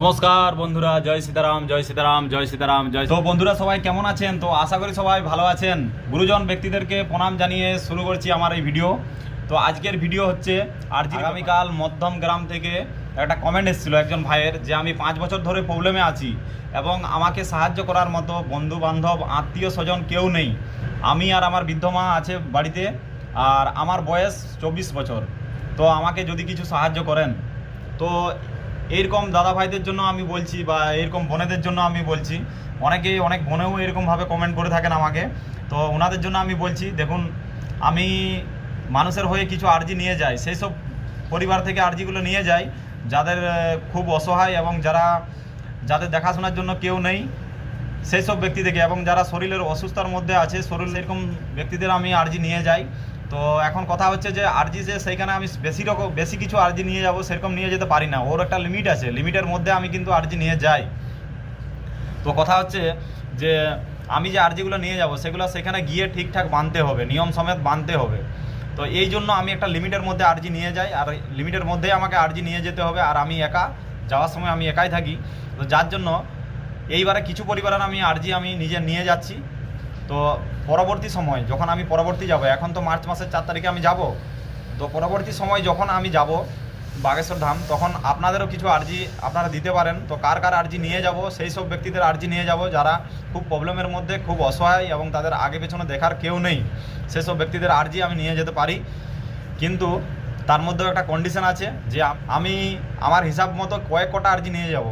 নমস্কার বন্ধুরা জয় সীতারাম জয় সীতারাম জয় সীতারাম জয় তো বন্ধুরা সবাই কেমন আছেন? তো আশা করি সবাই ভালো আছেন। গুরুজন ব্যক্তিদেরকে প্রণাম জানিয়ে শুরু করছি আমার এই ভিডিও। তো আজকের ভিডিও হচ্ছে আর আগামীকাল মধ্যম গ্রাম থেকে একটা কমেন্ট এসেছিল একজন ভাইয়ের যে আমি পাঁচ বছর ধরে প্রবলেমে আছি এবং আমাকে সাহায্য করার মতো বন্ধু বান্ধব আত্মীয় স্বজন কেউ নেই। আমি আর আমার বৃদ্ধ মা আছে বাড়িতে আর আমার বয়স চব্বিশ বছর। তো আমাকে যদি কিছু সাহায্য করেন। তো এইরকম দাদা ভাইদের জন্য আমি বলছি বা এরকম বোনেদের জন্য আমি বলছি। অনেকেই, অনেক বোনেও এরকমভাবে কমেন্ট করে থাকেন আমাকে। তো ওনাদের জন্য আমি বলছি, দেখুন, আমি মানুষের হয়ে কিছু আর্জি নিয়ে যাই সেই সব পরিবার থেকে আর্জিগুলো নিয়ে যাই, যাদের খুব অসহায় এবং যারা, যাদের দেখাশোনার জন্য কেউ নেই সেই সব ব্যক্তি থেকে এবং যারা শরীরের অসুস্থতার মধ্যে আছে, শরীর এরকম ব্যক্তিদের আমি আর্জি নিয়ে যাই। তো এখন কথা হচ্ছে যে আরজি যে সেইখানে আমি বেশি রকম, বেশি কিছু আরজি নিয়ে যাব, সেরকম নিয়ে যেতে পারি না। ওর একটা লিমিট আছে। লিমিটের মধ্যে আমি কিন্তু আরজি নিয়ে যাই। তো কথা হচ্ছে যে, আমি যে আর্জিগুলো নিয়ে যাব, সেগুলো সেখানে গিয়ে ঠিকঠাক বানতে হবে, নিয়ম সমেত বানতে হবে। তো এই জন্য আমি একটা লিমিটের মধ্যে আর্জি নিয়ে যাই, আর লিমিটের মধ্যেই আমাকে আর্জি নিয়ে যেতে হবে, আর আমি একা, যাওয়ার সময় আমি একাই থাকি। তো যার জন্য এইবারে কিছু পরিবারের আমি আর্জি আমি নিজে নিয়ে যাচ্ছি। তো পরবর্তী সময় যখন আমি পরবর্তী যাব, এখন তো মার্চ মাসের চার তারিখে আমি যাব, তো পরবর্তী সময় যখন আমি যাব বাগেশ্বর ধাম, তখন আপনাদেরও কিছু আর্জি আপনারা দিতে পারেন। তো কার কার আর্জি নিয়ে যাব, সেই সব ব্যক্তিদের আর্জি নিয়ে যাব যারা খুব প্রবলেমের মধ্যে, খুব অসহায় এবং তাদের আগে পেছনে দেখার কেউ নেই সেসব ব্যক্তিদের আর্জি আমি নিয়ে যেতে পারি। কিন্তু তার মধ্যেও একটা কন্ডিশন আছে যে আমি আমার হিসাব মতো কয়েক কটা আর্জি নিয়ে যাব।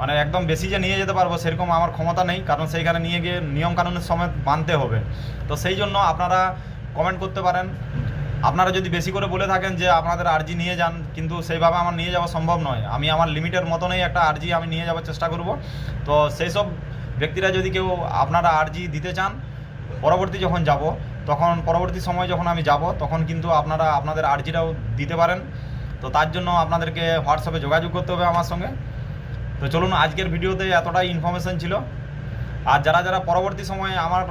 মানে একদম বেশি যে নিয়ে যেতে পারব সেরকম আমার ক্ষমতা নেই, কারণ সেইখানে নিয়ে গিয়ে নিয়ম কানুনের সময় মানতে হবে। তো সেই জন্য আপনারা কমেন্ট করতে পারেন। আপনারা যদি বেশি করে বলে থাকেন যে আপনাদের আর্জি নিয়ে যান, কিন্তু সেইভাবে আমার নিয়ে যাওয়া সম্ভব নয়। আমি আমার লিমিটের মতনই একটা আর্জি আমি নিয়ে যাওয়ার চেষ্টা করব। তো সেই সব ব্যক্তিরা যদি কেউ আপনারা আর্জি দিতে চান, পরবর্তী যখন যাব, তখন পরবর্তী সময় যখন আমি যাব, তখন কিন্তু আপনারা আপনাদের আর্জিটাও দিতে পারেন। তো তার জন্য আপনাদেরকে হোয়াটসঅ্যাপে যোগাযোগ করতে হবে আমার সঙ্গে। তো চলুন আজকের ভিডিওতে এতটাই ইনফরমেশান ছিল। আর যারা যারা পরবর্তী সময়ে আমার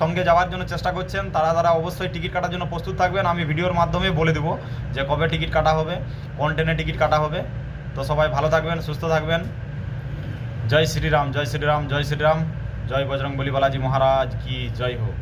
সঙ্গে যাওয়ার জন্য চেষ্টা করছেন, তারা তারা অবশ্যই টিকিট কাটার জন্য প্রস্তুত থাকবেন। আমি ভিডিওর মাধ্যমে বলে দেবো যে কবে টিকিট কাটা হবে, কোন ট্রেনে টিকিট কাটা হবে। তো সবাই ভালো থাকবেন, সুস্থ থাকবেন। জয় শ্রীরাম জয় শ্রীরাম জয় শ্রীরাম। জয় বজরং বলি বালাজি মহারাজ কি জয় হোক।